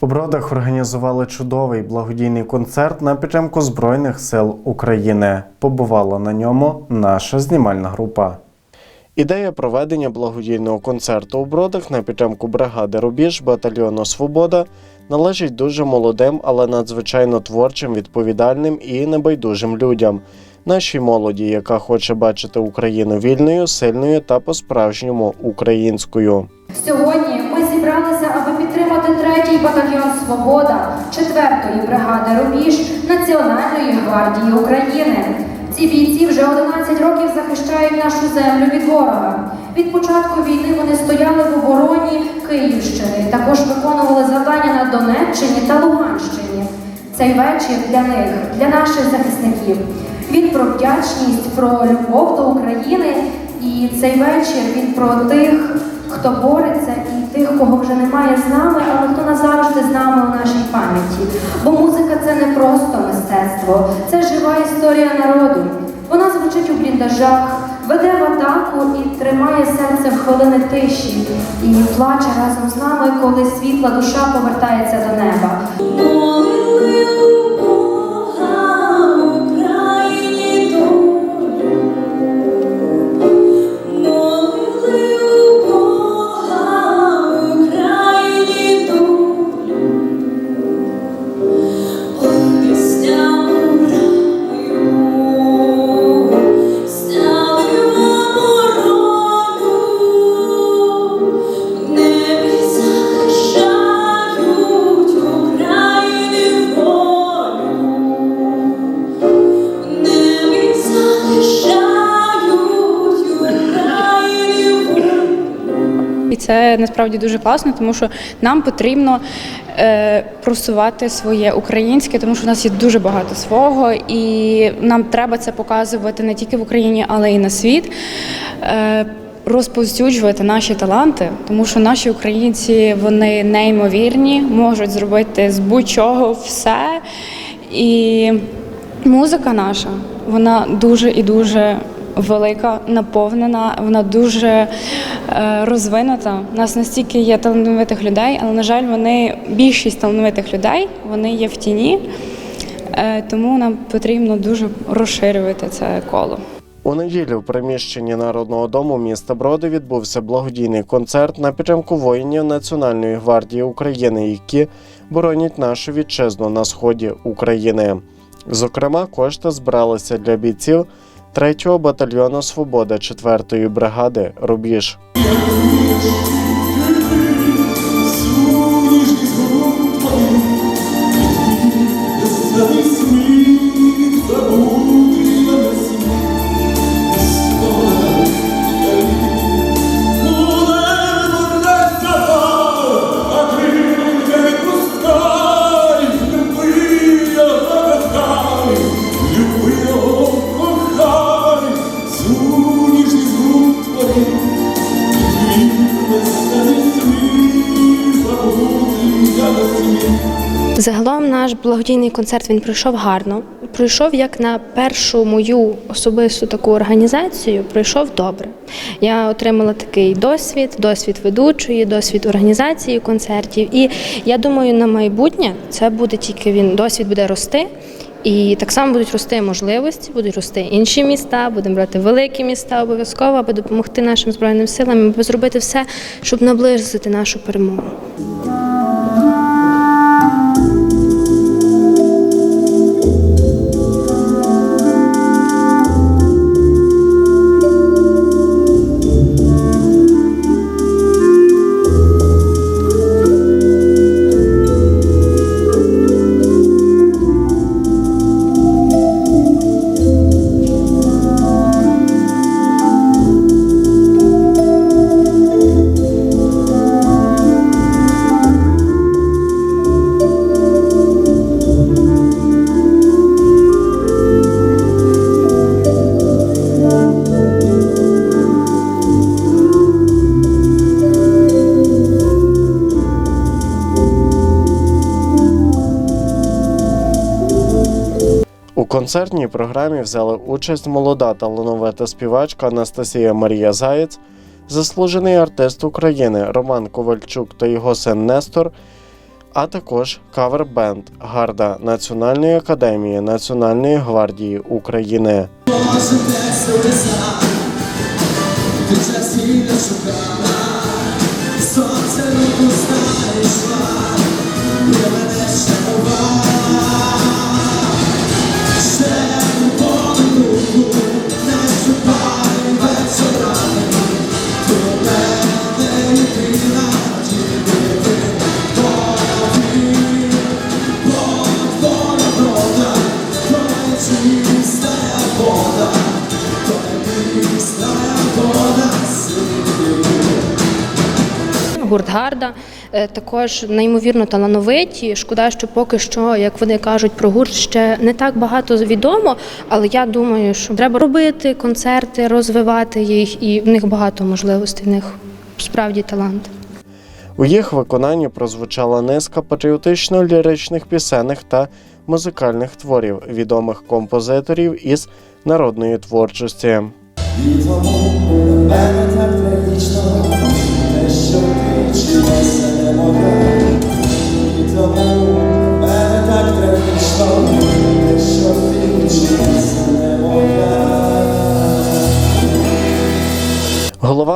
У Бродах організували чудовий благодійний концерт на підтримку Збройних сил України. Побувала на ньому наша знімальна група. Ідея проведення благодійного концерту у Бродах на підтримку бригади Рубіж батальйону Свобода належить дуже молодим, але надзвичайно творчим, відповідальним і небайдужим людям. Нашій молоді, яка хоче бачити Україну вільною, сильною та по-справжньому українською. Сьогодні зібралися, аби підтримати третій батальйон Свобода 4-ї бригади Рубіж Національної гвардії України. Ці бійці вже 11 років захищають нашу землю від ворога. Від початку війни вони стояли в обороні Київщини, також виконували завдання на Донеччині та Луганщині. Цей вечір для них, для наших захисників. Він про вдячність, про любов до України. І цей вечір він про тих, хто бореться, і тих, кого вже немає з нами, але хто назавжди з нами у нашій пам'яті. Бо музика це не просто мистецтво, це жива історія народу. Вона звучить у бліндажах, веде в атаку і тримає серце в хвилини тиші, і плаче разом з нами, коли світла душа повертається до неба. Це насправді дуже класно, тому що нам потрібно е, просувати своє українське, тому що у нас є дуже багато свого, і нам треба це показувати не тільки в Україні, але й на світ. Е, Розповсюджувати наші таланти, тому що наші українці вони неймовірні, можуть зробити з будь-чого все. І музика наша, вона дуже і дуже велика, наповнена, вона дуже е, розвинута. У нас настільки є талановитих людей, але, на жаль, вони більшість талановитих людей вони є в тіні, е, тому нам потрібно дуже розширювати це коло. У неділю в приміщенні Народного дому міста Броди відбувся благодійний концерт на підтримку воїнів Національної гвардії України, які боронять нашу вітчизну на сході України. Зокрема, кошти збиралися для бійців 3-го батальйону Свобода 4-ї бригади Рубіж. Загалом наш благодійний концерт він пройшов гарно. Пройшов як на першу мою особисту таку організацію. Пройшов добре. Я отримала такий досвід, досвід ведучої, досвід організації концертів. І я думаю, на майбутнє це буде тільки він досвід буде рости. І так само будуть рости можливості, будуть рости інші міста, будемо брати великі міста обов'язково, аби допомогти нашим збройним силам, аби зробити все, щоб наблизити нашу перемогу. Концертній програмі взяли участь молода талановита співачка Анастасія Марія Заєць, заслужений артист України Роман Ковальчук та його син Нестор, а також кавер-бенд Гарда Національної академії Національної гвардії України. Гурт Гарда е, також неймовірно талановиті. Шкода, що поки що, як вони кажуть про гурт, ще не так багато відомо. Але я думаю, що треба робити концерти, розвивати їх, і в них багато можливостей. В них справді талант. У їх виконанні прозвучала низка патріотично-ліричних пісенних та музикальних творів відомих композиторів із народної творчості.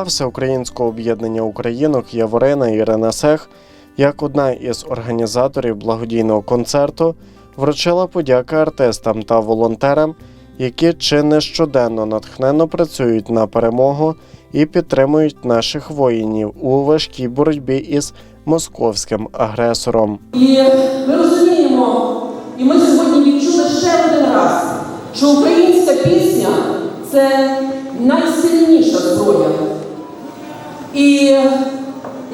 Голова Всеукраїнського об'єднання українок Яворина Ірина Сех, як одна із організаторів благодійного концерту, вручила подяки артистам та волонтерам, які чи не щоденно натхненно працюють на перемогу і підтримують наших воїнів у важкій боротьбі із московським агресором. І ми розуміємо, і ми сьогодні відчули ще один раз, що українська пісня це найсильніша зброя. І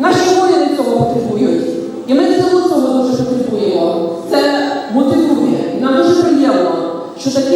наші воїни цього потребують. І ми цього цього дуже потребуємо. Це мотивує. Нам дуже приємно, що такі